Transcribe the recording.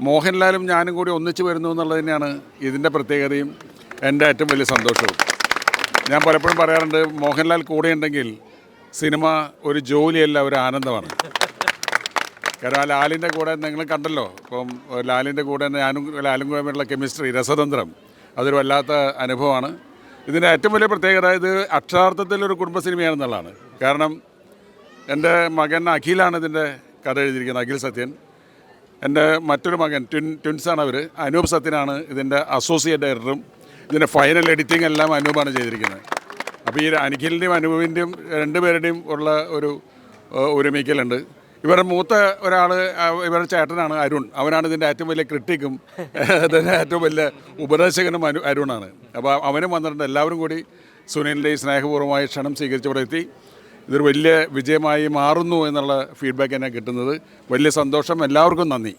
മോഹൻലാലും ഞാനും കൂടി ഒന്നിച്ചു വരുന്നു എന്നുള്ളത് തന്നെയാണ് ഇതിന്റെ പ്രത്യേകതയും. എന്റെ ഏറ്റവും വലിയ സന്തോഷവും. ഞാൻ പലപ്പോഴും പറയാറുണ്ട് മോഹൻലാൽ കൂടെ ഉണ്ടെങ്കിൽ സിനിമ ഒരു ജോലിയല്ല ഒരു ആനന്ദമാണ്. കാരണം ആ ലാലിന്റെ കൂടെ നിങ്ങൾ കണ്ടല്ലോ. ഇപ്പം ലാലിന്റെ കൂടെ ഞാനും ലാലും കൂടെയുള്ള കെമിസ്ട്രി രസതന്ത്രം അതൊരു വല്ലാത്ത അനുഭവമാണ്. ഇതിന്റെ ഏറ്റവും വലിയ പ്രത്യേകത ഇത് അക്ഷരാർത്ഥത്തിൽ ഒരു കുടുംബ സിനിമയാണെന്നുള്ളതാണ്. കാരണം എന്റെ മകൻ അഖിലാണ് ഇതിന്റെ കഥ എഴുതിയിരിക്കുന്നത് അഖിൽ സത്യൻ. എന്റെ മറ്റൊരു മകൻ ട്വിൻ ട്വിൻസാണ് അവർ അനൂപ് സത്യനാണ് ഇതിന്റെ അസോസിയേറ്റ് ഡയറക്ടറും ഇതിന്റെ ഫൈനൽ എഡിറ്റിംഗ് എല്ലാം അനൂപാണ് ചെയ്തിരിക്കുന്നത്. അപ്പോൾ ഈ അനിഖിലിന്റെയും അനൂപിന്റെയും രണ്ടുപേരുടെയും ഉള്ള ഒരു ഒരുമിക്കലുണ്ട്. ഇവരുടെ മൂത്ത ഒരാൾ ഇവരുടെ ചേട്ടനാണ് അരുൺ. അവനാണ് ഇതിന്റെ ഏറ്റവും വലിയ ക്രിട്ടിക്കും ഇതിന്റെ ഏറ്റവും വലിയ ഉപദേശകനും അനു അരുണാണ്. അപ്പോൾ അവനും വന്നിട്ടുണ്ട്. എല്ലാവരും കൂടി സുനിലിന്റെ സ്നേഹപൂർവമായ ക്ഷണം സ്വീകരിച്ച് എത്തി. ഇതൊരു വലിയ വിജയമായി മാറുന്നു എന്നുള്ള ഫീഡ്ബാക്ക് തന്നെ കിട്ടുന്നത്. വലിയ സന്തോഷം. എല്ലാവർക്കും നന്ദി.